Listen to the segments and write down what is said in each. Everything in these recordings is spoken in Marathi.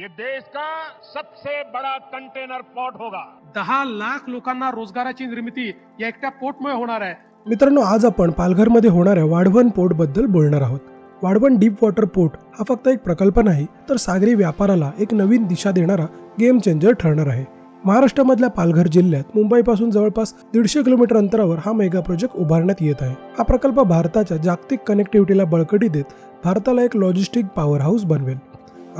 ये देश का सबसे बड़ा कंटेनर पोर्ट होगा। दहा लाख लोकांना रोजगाराची निर्मिती या एकट्या पोर्टमुळे होणार आहे. मित्रांनो आज आपण पालघरमध्ये होणाऱ्या वाढवण पोर्टबद्दल बोलणार आहोत. वाढवण डीप वॉटर पोर्ट हा फक्त एक प्रकल्प नाही तर सागरी व्यापाराला एक नवीन दिशा देणारा गेम चेंजर ठरणार आहे. महाराष्ट्रामधल्या पालघर जिल्ह्यात मुंबईपासून जवळपास दीडशे किलोमीटर अंतरावर हा मेगा प्रोजेक्ट उभारण्यात येत आहे. हा प्रकल्प भारताच्या जागतिक कनेक्टिव्हिटीला बळकटी देत भारताला एक लॉजिस्टिक पॉवर हाऊस बनवेल.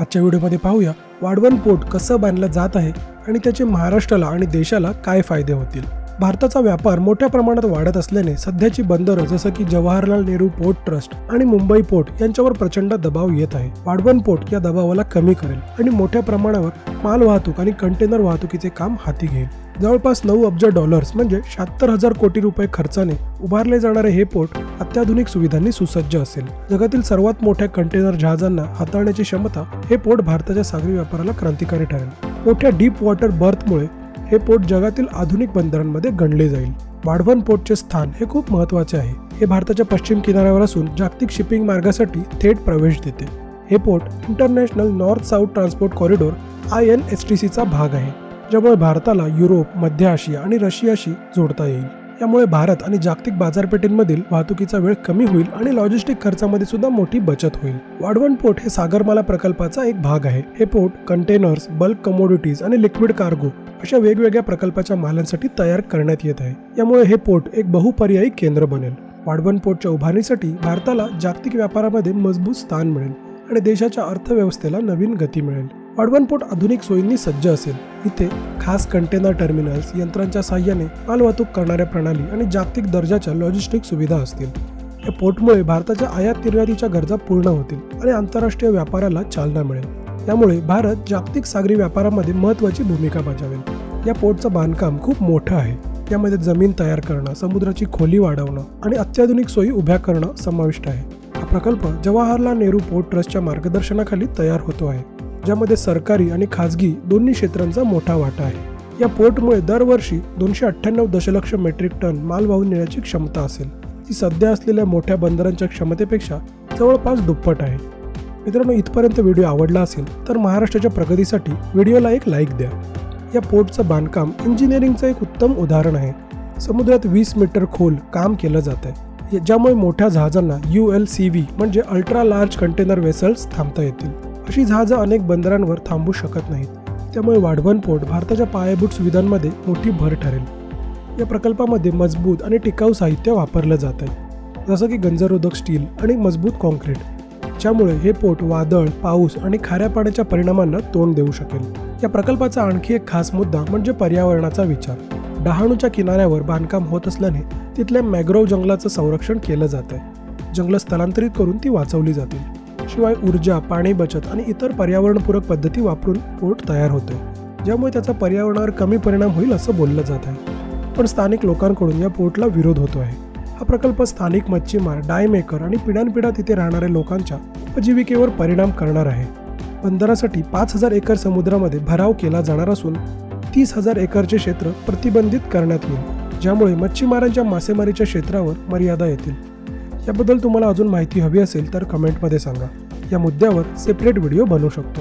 आजच्या व्हिडिओमध्ये पाहूया वाढवण पोर्ट कसं बांधलं जात आहे आणि त्याचे महाराष्ट्राला आणि देशाला काय फायदे होतील. भारताचा व्यापार मोठ्या प्रमाणात वाढत असल्याने सध्याची बंदरं जसं की जवाहरलाल नेहरू पोर्ट ट्रस्ट आणि मुंबई पोर्ट यांच्यावर प्रचंड दबाव येत आहे. वाढवण पोर्ट या दबावाला कमी करेल आणि मोठ्या प्रमाणावर माल वाहतूक आणि कंटेनर वाहतुकीचे काम हाती घेईल. जवळपास नऊ अब्ज डॉलर्स म्हणजे शहात्तर हजार कोटी रुपये खर्चाने उभारले जाणारे हे पोर्ट अत्याधुनिक सुविधांनी सुसज्ज असेल. जगातील सर्वात मोठ्या कंटेनर जहाजांना हाताळण्याची क्षमता हे पोर्ट भारताच्या सागरी व्यापाराला क्रांतिकारी ठरेल. मोठ्या डीप वॉटर बर्थमुळे हे पोर्ट जगातील आधुनिक बंदरांमध्ये गणले जाईल. वाढवण पोर्टचे स्थान हे खूप महत्त्वाचे आहे. हे भारताच्या पश्चिम किनाऱ्यावर असून जागतिक शिपिंग मार्गासाठी थेट प्रवेश देते. हे port international north south transport corridor I N S T सीचा भाग आहे ज्यामुळे भारताला युरोप मध्य आशिया आणि रशियाशी जोडता येईल. यामुळे भारत आणि जागतिक बाजारपेठेंमधील वाहतुकीचा वेळ कमी होईल आणि लॉजिस्टिक खर्चामध्ये सुद्धा मोठी बचत होईल. वाढवण पोर्ट हे सागरमाला प्रकल्पाचा एक भाग आहे. हे पोर्ट कंटेनर्स बल्क कमोडिटीज आणि लिक्विड कार्गो अशा वेगवेगळ्या प्रकल्पाच्या मालांसाठी तयार करण्यात येत आहे. यामुळे हे पोर्ट एक बहुपर्यायी केंद्र बनेल. वाढवण पोर्टच्या उभारणीसाठी भारताला जागतिक व्यापारामध्ये मजबूत स्थान मिळेल आणि देशाच्या अर्थव्यवस्थेला नवीन गती मिळेल. वाढवण पोर्ट आधुनिक सोयींनी सज्ज असेल. इथे खास कंटेनर टर्मिनल्स यंत्रांच्या साह्याने मालवाहतूक करणाऱ्या प्रणाली आणि जागतिक दर्जाच्या लॉजिस्टिक सुविधा असतील. या पोर्टमुळे भारताच्या आयात निर्यातीच्या गरजा पूर्ण होतील आणि आंतरराष्ट्रीय व्यापाराला चालना मिळेल. यामुळे भारत जागतिक सागरी व्यापारामध्ये महत्त्वाची भूमिका बजावेल. या पोर्टचं बांधकाम खूप मोठं आहे. यामध्ये जमीन तयार करणं समुद्राची खोली वाढवणं आणि अत्याधुनिक सोयी उभ्या करणं समाविष्ट आहे. हा प्रकल्प जवाहरलाल नेहरू पोर्ट ट्रस्टच्या मार्गदर्शनाखाली तयार होतो आहे. ज्यामध्ये सरकारी आणि खाजगी दोन्ही क्षेत्रांचा मोठा वाटा आहे. या पोर्टमुळे दरवर्षी दोनशे अठ्ठ्याण्णव दशलक्ष मेट्रिक टन माल वाहून नेण्याची क्षमता असेल. ती सध्या असलेल्या मोठ्या बंदरांच्या क्षमतेपेक्षा जवळपास दुप्पट आहे. मित्रांनो इथपर्यंत व्हिडिओ आवडला असेल तर महाराष्ट्राच्या प्रगतीसाठी व्हिडिओला एक लाईक द्या. या पोर्टचं बांधकाम इंजिनिअरिंगचं एक उत्तम उदाहरण आहे. समुद्रात वीस मीटर खोल काम केलं जात आहे. ज्यामुळे मोठ्या जहाजांना यू एल सी व्ही म्हणजे अल्ट्रा लार्ज कंटेनर वेसल्स थांबता येतील. अशी जहाजं अनेक बंदरांवर थांबू शकत नाहीत. त्यामुळे वाढवण पोर्ट भारताच्या पायाभूत सुविधांमध्ये मोठी भर ठरेल. या प्रकल्पामध्ये मजबूत आणि टिकाऊ साहित्य वापरलं जात आहे जसं की गंजरोधक स्टील आणि मजबूत कॉन्क्रीट ज्यामुळे हे पोट वादळ पाऊस आणि खाऱ्या पाण्याच्या परिणामांना तोंड देऊ शकेल. या प्रकल्पाचा आणखी एक खास मुद्दा म्हणजे पर्यावरणाचा विचार. डहाणूच्या किनाऱ्यावर बांधकाम होत असल्याने तिथल्या मॅग्रोव्ह जंगलाचं संरक्षण केलं जात आहे जंगलं स्थलांतरित करून ती वाचवली जातील. शिवाय ऊर्जा पाणी बचत आणि इतर पर्यावरणपूरक पद्धती वापरून पोर्ट तयार होते. ज्यामुळे त्याचा पर्यावरणावर कमी परिणाम होईल असं बोललं जात आहे. पण स्थानिक लोकांकडून या पोर्टला विरोध होतो आहे. हा प्रकल्प स्थानिक मच्छीमार डायमेकर आणि पिढ्यानपिढ्या तिथे राहणाऱ्या लोकांच्या उपजीविकेवर परिणाम करणार आहे. बंदरासाठी पाच हजार एकर समुद्रामध्ये भराव केला जाणार असून तीस हजार एकरचे क्षेत्र प्रतिबंधित करण्यात येईल. ज्यामुळे मच्छीमारांच्या मासेमारीच्या क्षेत्रावर मर्यादा येतील. याबद्दल तुम्हाला अजून माहिती हवी असेल तर कमेंटमध्ये सांगा. या मुद्द्यावर सेपरेट व्हिडिओ बनवू शकतो.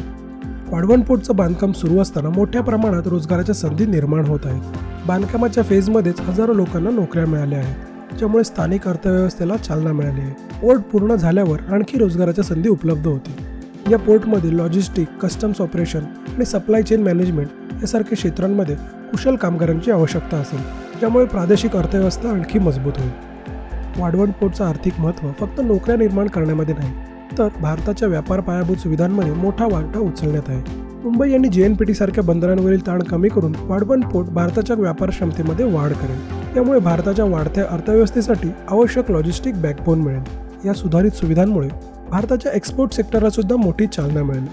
वाढवण पोर्टचं बांधकाम सुरू असताना मोठ्या प्रमाणात रोजगाराच्या संधी निर्माण होत आहेत. बांधकामाच्या फेजमध्येच हजारो लोकांना नोकऱ्या मिळाल्या आहेत. ज्यामुळे स्थानिक अर्थव्यवस्थेला चालना मिळाली आहे. पोर्ट पूर्ण झाल्यावर आणखी रोजगाराच्या संधी उपलब्ध होतील. या पोर्टमध्ये लॉजिस्टिक कस्टम्स ऑपरेशन आणि सप्लाय चेन मॅनेजमेंट यासारख्या क्षेत्रांमध्ये कुशल कामगारांची आवश्यकता असेल. ज्यामुळे प्रादेशिक अर्थव्यवस्था आणखी मजबूत होईल. वाढवण पोर्टचं आर्थिक महत्त्व फक्त नोकऱ्या निर्माण करण्यामध्ये नाही तर भारताच्या व्यापार पायाभूत सुविधांमध्ये मोठा वाटा उचलण्यात आहे. मुंबई आणि जे एन पी टी सारख्या बंदरांवरील ताण कमी करून वाढवण पोर्ट भारताच्या व्यापार क्षमतेमध्ये वाढ करेल. यामुळे भारताच्या वाढत्या अर्थव्यवस्थेसाठी आवश्यक लॉजिस्टिक बॅकबोन मिळेल. या सुधारित सुविधांमुळे भारताच्या एक्सपोर्ट सेक्टरला सुद्धा मोठी चालना मिळेल.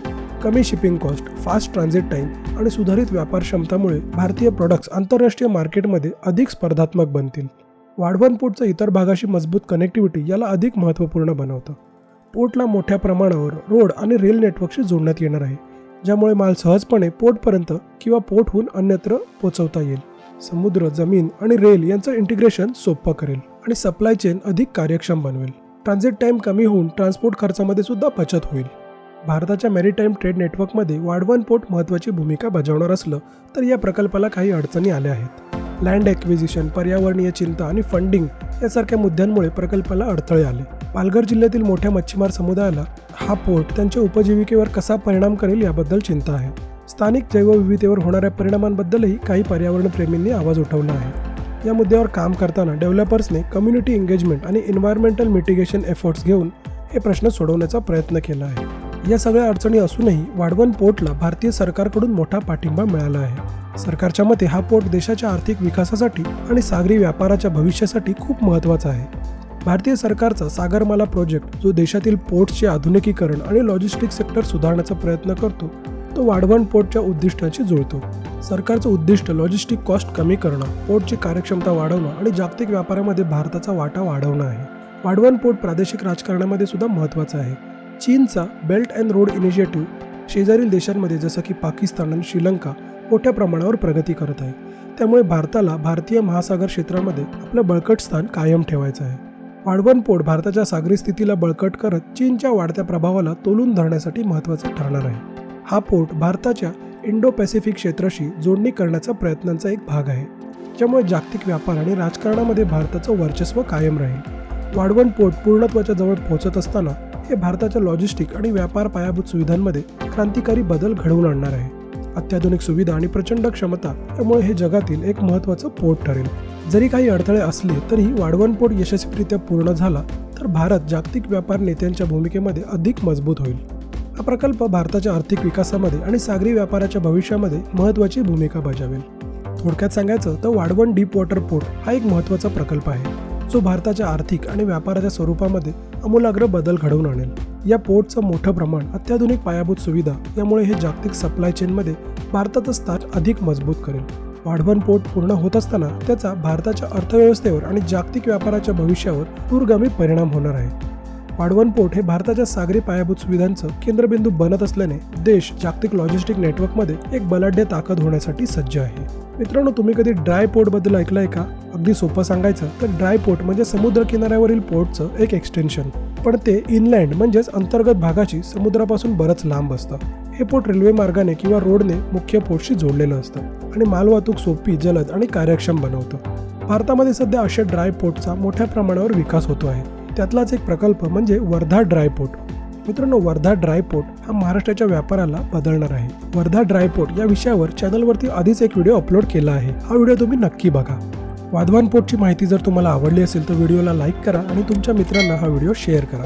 कमी shipping cost fast transit time आणि सुधारित व्यापार क्षमतामुळे भारतीय प्रॉडक्ट्स आंतरराष्ट्रीय मार्केटमध्ये अधिक स्पर्धात्मक बनतील. वाढवण पोर्टचं इतर भागाशी मजबूत कनेक्टिव्हिटी याला अधिक महत्त्वपूर्ण बनवतं. पोर्टला मोठ्या प्रमाणावर रोड आणि रेल नेटवर्कशी जोडण्यात येणार आहे ज्यामुळे माल सहजपणे पोर्टपर्यंत किंवा पोर्टहून अन्यत्र पोचवता येईल. समुद्र जमीन आणि रेल यांचं इंटिग्रेशन सोपं करेल आणि सप्लाय चेन अधिक कार्यक्षम बनवेल. ट्रान्झिट टाईम कमी होऊन ट्रान्सपोर्ट खर्चामध्ये सुद्धा बचत होईल. भारताच्या मॅरीटाईम ट्रेड नेटवर्कमध्ये वाढवण पोर्ट महत्त्वाची भूमिका बजावणार असलं तर या प्रकल्पाला काही अडचणी आल्या आहेत. लँड ॲक्विजिशन पर्यावरणीय चिंता आणि फंडिंग यासारख्या मुद्द्यांमुळे प्रकल्पाला अडथळे आले. पालघर जिल्ह्यातील मोठ्या मच्छीमार समुदायाला हा पोर्ट त्यांच्या उपजीविकेवर कसा परिणाम करेल याबद्दल चिंता आहे. स्थानिक जैवविविधतेवर होणाऱ्या परिणामांबद्दलही काही पर्यावरणप्रेमींनी आवाज उठवला आहे. या मुद्द्यावर काम करताना डेव्हलपर्सने कम्युनिटी एंगेजमेंट आणि एन्व्हायरमेंटल मिटिगेशन एफर्ट्स घेऊन हे प्रश्न सोडवण्याचा प्रयत्न केला आहे. या सगळ्या अडचणी असूनही वाढवण पोर्टला भारतीय सरकारकडून मोठा पाठिंबा मिळाला आहे. सरकारच्या मते हा पोर्ट देशाच्या आर्थिक विकासासाठी आणि सागरी व्यापाराच्या भविष्यासाठी खूप महत्त्वाचा आहे. भारतीय सरकारचा सागरमाला प्रोजेक्ट जो देशातील पोर्ट्सचे आधुनिकीकरण आणि लॉजिस्टिक सेक्टर सुधारण्याचा प्रयत्न करतो तो वाढवण पोर्टच्या उद्दिष्टाशी जुळतो. सरकारचं उद्दिष्ट लॉजिस्टिक कॉस्ट कमी करणं पोर्टची कार्यक्षमता वाढवणं आणि जागतिक व्यापारामध्ये भारताचा वाटा वाढवणं आहे. वाढवण पोर्ट प्रादेशिक राजकारणामध्ये सुद्धा महत्त्वाचा आहे. चीनचा बेल्ट अँड रोड इनिशिएटिव्ह शेजारील देशांमध्ये जसं की पाकिस्तान आणि श्रीलंका मोठ्या प्रमाणावर प्रगती करत आहे. त्यामुळे भारताला भारतीय महासागर क्षेत्रामध्ये आपलं बळकट स्थान कायम ठेवायचं आहे. वाढवण पोट भारताच्या सागरी स्थितीला बळकट करत चीनच्या वाढत्या प्रभावाला तोलून धरण्यासाठी महत्त्वाचा ठरणार आहे. हा पोर्ट भारताच्या इंडो पॅसिफिक क्षेत्राशी जोडणी करण्याचा प्रयत्नांचा एक भाग आहे. ज्यामुळे जागतिक व्यापार आणि राजकारणामध्ये भारताचं वर्चस्व कायम राहील. वाढवण पोर्ट पूर्णत्वाच्या जवळ पोहोचत असताना हे भारताच्या लॉजिस्टिक आणि व्यापार पायाभूत सुविधांमध्ये क्रांतिकारी बदल घडवून आणणार आहे. अत्याधुनिक सुविधा आणि प्रचंड क्षमता यामुळे हे जगातील एक महत्त्वाचं पोर्ट ठरेल. जरी काही अडथळे असले तरीही वाढवण पोर्ट यशस्वीरित्या पूर्ण झाला तर भारत जागतिक व्यापार नेत्यांच्या भूमिकेमध्ये अधिक मजबूत होईल. हा प्रकल्प भारताच्या आर्थिक विकासामध्ये आणि सागरी व्यापाराच्या भविष्यामध्ये महत्त्वाची भूमिका बजावेल. थोडक्यात सांगायचं तर वाढवण डीप वॉटर पोर्ट हा एक महत्त्वाचा प्रकल्प आहे जो भारताच्या आर्थिक आणि व्यापाराच्या स्वरूपामध्ये आमूलाग्र बदल घडवून आणेल. या पोर्टचं मोठं प्रमाण अत्याधुनिक पायाभूत सुविधा यामुळे हे जागतिक सप्लाय चेनमध्ये भारताचं स्थान अधिक मजबूत करेल. वाढवण पोर्ट पूर्ण होत असताना त्याचा भारताच्या अर्थव्यवस्थेवर आणि जागतिक व्यापाराच्या भविष्यावर दूरगामी परिणाम होणार आहे. वाढवण पोर्ट हे भारताच्या सागरी पायाभूत सुविधांचं केंद्रबिंदू बनत असल्याने देश जागतिक लॉजिस्टिक नेटवर्कमध्ये एक बलाढ्य ताकद होण्यासाठी सज्ज आहे. मित्रांनो तुम्ही कधी ड्राय पोर्टबद्दल ऐकलं आहे का? अगदी सोपं सांगायचं तर ड्राय पोर्ट म्हणजे समुद्र किनाऱ्यावरील पोर्टचं एक एक्सटेन्शन पण ते इनलँड म्हणजेच अंतर्गत भागाशी समुद्रापासून बरंच लांब असतं. हे पोर्ट रेल्वे मार्गाने किंवा रोडने मुख्य पोर्टशी जोडलेलं असतं आणि मालवाहतूक सोपी जलद आणि कार्यक्षम बनवतं. भारतामध्ये सध्या अशा ड्राय पोर्टचा मोठ्या प्रमाणावर विकास होतो आहे. त्यातलाच एक प्रकल्प म्हणजे वर्धा ड्राय पोर्ट. मित्रांनो वर्धा ड्राय पोर्ट हा महाराष्ट्राच्या व्यापाराला बदलणार आहे. वर्धा ड्राय पोर्ट या विषयावर चॅनलवरती आधीच एक व्हिडिओ अपलोड केला आहे. हा व्हिडिओ तुम्ही नक्की बघा. वाधवान पोर्टची माहिती जर तुम्हाला आवडली असेल तर व्हिडिओला लाईक करा आणि तुमच्या मित्रांना हा व्हिडिओ शेअर करा.